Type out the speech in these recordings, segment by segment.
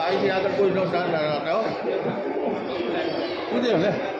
અહીંથી આગળ કોઈ નો ના ના રાખે હો કૂદે હવે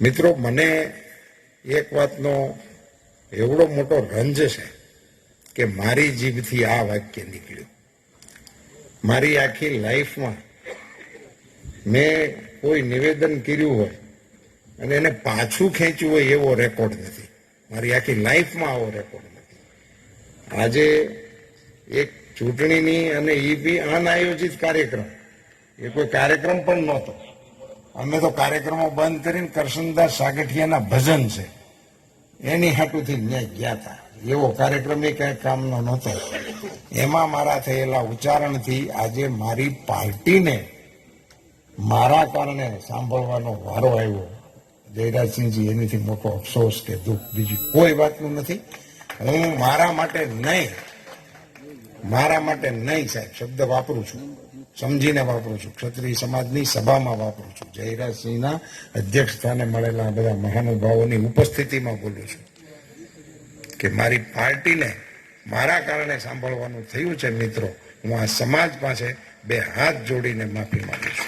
મિત્રો મને એક વાતનો એવડો મોટો રંજ છે. કે મારી જીભથી આ વાક્ય નીકળ્યું. મારી આખી લાઈફમાં મેં કોઈ નિવેદન કર્યું હોય અને એને પાછું ખેંચ્યું હોય એવો રેકોર્ડ નથી. મારી આખી લાઈફમાં આવો રેકોર્ડ નથી. આજે એક ચૂંટણીની અને એ બી અનાયોજિત કાર્યક્રમ. એ કોઈ કાર્યક્રમ પણ નહોતો. અમે તો કાર્યક્રમો બંધ કરીને કરશનદાસ સાગઠિયાના ભજન છે. એની હાટુથી ન્યાય ગયા હતા એવો કાર્યક્રમ એ કઈ કામનો નહોતો. એમાં મારા થયેલા ઉચ્ચારણથી આજે મારી પાર્ટીને મારા કારણે સાંભળવાનો વારો આવ્યો. જયરાજસિંહજી, એનીથી મોટો અફસોસ કે દુઃખ, બીજું કોઈ વાતનું નથી. હું મારા માટે નહીં, મારા માટે નહીં સાહેબ, શબ્દ વાપરું છું. સમજીને વાપરું છું. ક્ષત્રિય સમાજની સભામાં વાપરું છું. જયરાજસિંહના અધ્યક્ષ સ્થાને મળેલા બધા મહાનુભાવોની ઉપસ્થિતિમાં બોલું છું. કે મારી પાર્ટીને મારા કારણે સાંભળવાનું થયું છે મિત્રો હું આ સમાજ પાસે બે હાથ જોડીને માફી માંગુ છું.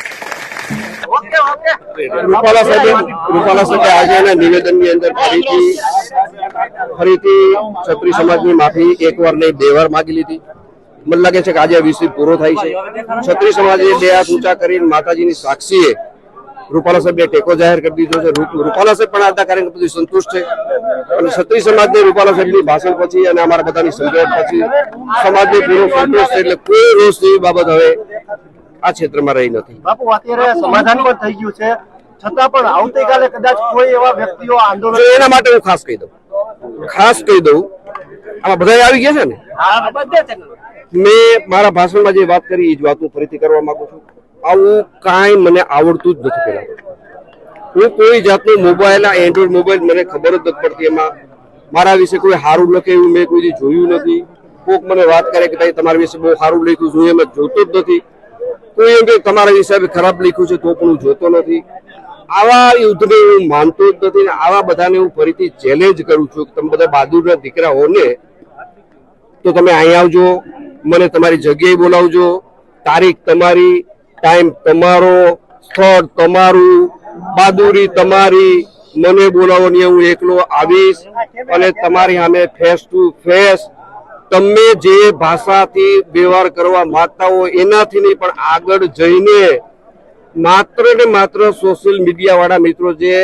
રૂપાલા સાહેબ રૂપાલા સાહેબે આજે એના નિવેદનની અંદર ફરીથી ફરીથી ક્ષત્રિય સમાજની માફી એક વાર નહીં બે વાર માગી લીધી. મને લાગે છે કે આજે આ વિષય પૂરો થાય છે. ક્ષત્રિય સમાજે બે હાથ ઊંચા કરીને માતાજીની સાક્ષીએ રૂપાલા સાહેબે ટેકો જાહેર કરી દીધો છે. રૂપાલા સાહેબ પણ આજના કાર્યક્રમ પ્રતિ સંતુષ્ટ છે. અને ક્ષત્રિય સમાજને રૂપાલા સાહેબની ભાષણ પછી અને અમારા બધાની સમજણ પછી સમાજને પૂરો સંતોષ છે એટલે કોઈ રોષ જેવી બાબત હવે આ ક્ષેત્રમાં રહી નથી. બાપુ અત્યારે સમાધાન પણ થઈ ગયું છે. છતાં પણ આવતીકાલે કદાચ કોઈ એવા વ્યક્તિઓ આંદોલન એના માટે હું ખાસ કહી દઉં. ખાસ કહી દઉં. આમાં બધા આવી ગયા છે ને? મેં મારા ભાષણમાં જે વાત કરી એ જ વાત હું ફરીથી કરવા માંગુ છું. આવું કાંઈ મને આવડતું જ નથી પહેલાં. હું કોઈ જાતનું મોબાઈલ આ એન્ડ્રોઈડ મોબાઈલ મને ખબર જ નથી પડતી એમાં. મારા વિશે કોઈ સારું લખે એવું મેં કોઈ જોયું નથી. કોઈક મને વાત કરે કે ભાઈ, તમારા વિશે બહુ સારું લખ્યું છું એ મેં જોતો જ નથી. કોઈ એમ કે તમારા વિશે ખરાબ લખ્યું છે, તો પણ હું જોતો નથી. આવા યુદ્ધને હું માનતો જ નથી ને આવા બધાને હું ફરીથી ચેલેન્જ કરું છું કે તમે બધા બહાદુરના દીકરા હો ને તો તમે અહીં આવજો, મને તમારી જગ્યાએ બોલાવજો. તારીખ તમારી ટાઈમ તમારો સ્થળ તમારું બહાદુરી તમારી મને બોલાવો ને હું એકલો આવીશ અને તમારી સામે ફેસ ટુ ફેસ તમે જે ભાષાથી વ્યવહાર કરવા માંગતા હો એનાથી નહીં, પણ આગળ જઈને માત્ર ને માત્ર સોશિયલ મીડિયાવાળા મિત્રો જે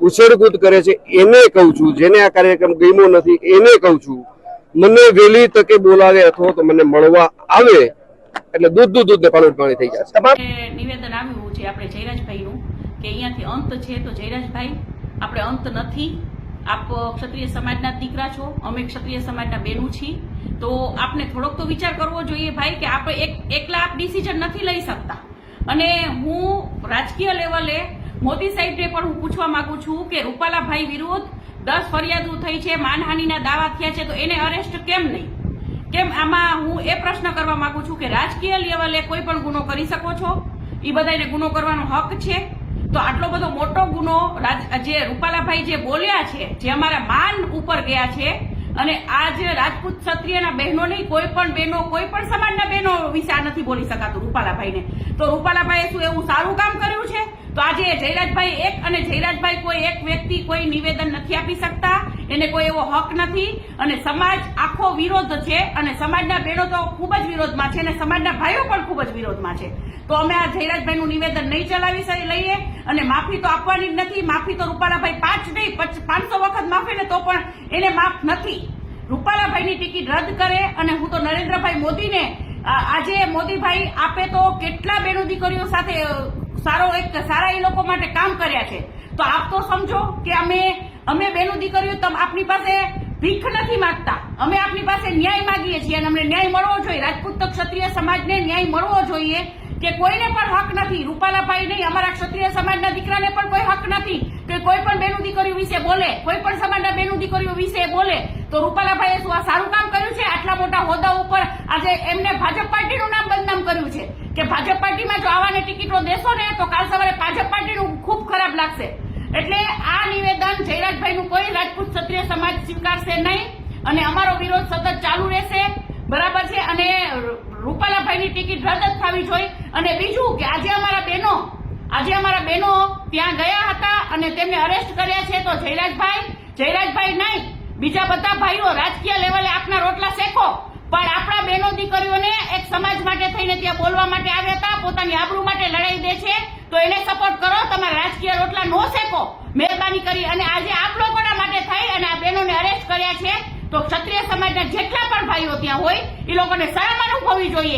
ઉછેરકૂદ કરે છે, એને કહું છું, જેને આ કાર્યક્રમ ગમ્યો નથી, એને કહું છું, મને વહેલી તકે બોલાવે અથવા તો મને મળવા આવે એટલે દૂધ દૂધ દૂધ ને પાણી પાણી થઈ જશે. તમામ નિવેદન આવ્યું છે આપણે જયરાજભાઈનું કે અહીંયાથી અંત છે તો જયરાજભાઈ આપણે અંત નથી. આપ ક્ષત્રિય સમાજના દીકરા છો અમે ક્ષત્રિય સમાજના બેનું છીએ. તો આપને થોડોક તો વિચાર કરવો જોઈએ ભાઈ કે આપણે એક એકલા આપ ડિસિઝન નથી લઈ શકતા. અને હું રાજકીય લેવલે મોદી સાહેબને પણ હું પૂછવા માંગુ છું કે રૂપાલાભાઈ વિરુદ્ધ દસ ફરિયાદો થઈ છે માનહાનિના દાવા થયા છે તો એને અરેસ્ટ કેમ નહીં? કેમ આમાં હું એ પ્રશ્ન કરવા માંગુ છું કે રાજકીય લેવલે કોઈ પણ ગુનો કરી શકો છો? એ બધાને ગુનો કરવાનો હક છે? તો આટલો બધો મોટો ગુનો જે રૂપાલાભાઈ જે બોલ્યા છે, જે અમારા માન ઉપર ગયા છે, અને આ જે રાજપૂત ક્ષત્રિયના બહેનો નહીં કોઈ પણ બહેનો, કોઈ પણ સમાજના બહેનો વિશે આ નથી બોલી શકાતું રૂપાલાભાઈને. તો રૂપાલાભાઈએ શું એવું સારું કામ કર્યું છે? તો આજે જયરાજભાઈ એક અને જયરાજભાઈ કોઈ એક વ્યક્તિ કોઈ નિવેદન નથી આપી શકતા. એને કોઈ એવો હક નથી અને સમાજ આખો વિરોધ છે અને સમાજના બહેનો તો ખૂબ જ વિરોધમાં છે અને સમાજના ભાઈઓ પણ ખૂબ જ વિરોધમાં છે. તો અમે આ જયરાજભાઈનું નિવેદન નહીં ચલાવી લઈએ અને માફી તો આપવાની જ નથી. માફી તો રૂપાલાભાઈ પાંચ નહીં, પચ- પાંચસો વખત માફી ને તો પણ એને માફ નથી. રૂપાલાભાઈની ટિકિટ રદ કરે અને હું તો નરેન્દ્રભાઈ મોદીને આજે મોદીભાઈ આપે તો કેટલા બેનો દીકરીઓ સાથે સારો એક, સારા એ લોકો માટે કામ કર્યા છે. તો આપ તો સમજો કે અમે અમે બેનો દીકરીઓ આપની પાસે ભીખ નથી માંગતા. અમે આપની પાસે ન્યાય માંગીએ છીએ અને અમને ન્યાય મળવો જોઈએ. રાજપૂત ક્ષત્રિય સમાજને ન્યાય મળવો જોઈએ કે કોઈને પણ હક નથી. રૂપાલાભાઈ નહીં, અમારા ક્ષત્રિય સમાજના દીકરાને પણ કોઈ હક નથી કે કોઈ પણ બેનું દીકરીઓ વિશે બોલે. કોઈ પણ સમાજના બેનું દીકરીઓ વિશે બોલે. તો રૂપાલાભાઈએ શું આ સારું કામ કર્યું છે? આટલા મોટા હોદ્દા ઉપર આજે એમને ભાજપ પાર્ટીનું નામ બદનામ કર્યું છે. કે ભાજપ પાર્ટીમાં જો આવાને ટિકિટો દેશો ને, તો કાલ સવારે ભાજપ પાર્ટીનું ખૂબ ખરાબ લાગશે. એટલે આ નિવેદન જયરાજભાઈનું કોઈ રાજપૂત ક્ષત્રિય સમાજ સ્વીકારશે નહીં અને અમારો વિરોધ સતત ચાલુ રહેશે. બરાબર છે? અને રૂપાલાભાઈની ટિકિટ રદ જ થવી જોઈએ અને બીજું કે આજે અમારા બહેનો, આજે અમારા બહેનો ત્યાં ગયા હતા અને તેમને અરેસ્ટ કર્યા છે તો જયરાજભાઈ જયરાજભાઈ નહીં, બીજા બધા ભાઈઓ રાજકીય લેવલે આપના રોટલા શેકો. પણ આપણા બહેનો દીકરીઓને એક સમાજ માટે થઈને ત્યાં બોલવા માટે આવ્યા હતા, પોતાની આબરૂ માટે લડાઈ દે છે. તો એને સપોર્ટ કરો તમારા રાજકીય રોટલા નો શેકો. મહેરબાની કરી અને આજે આપ લોકોના માટે થઈ અને આ બહેનોને અરેસ્ટ કર્યા છે. તો ક્ષત્રિય સમાજના જેટલા પણ ભાઈઓ ત્યાં હોય, એ લોકોને શરમ અનુભવવી જોઈએ.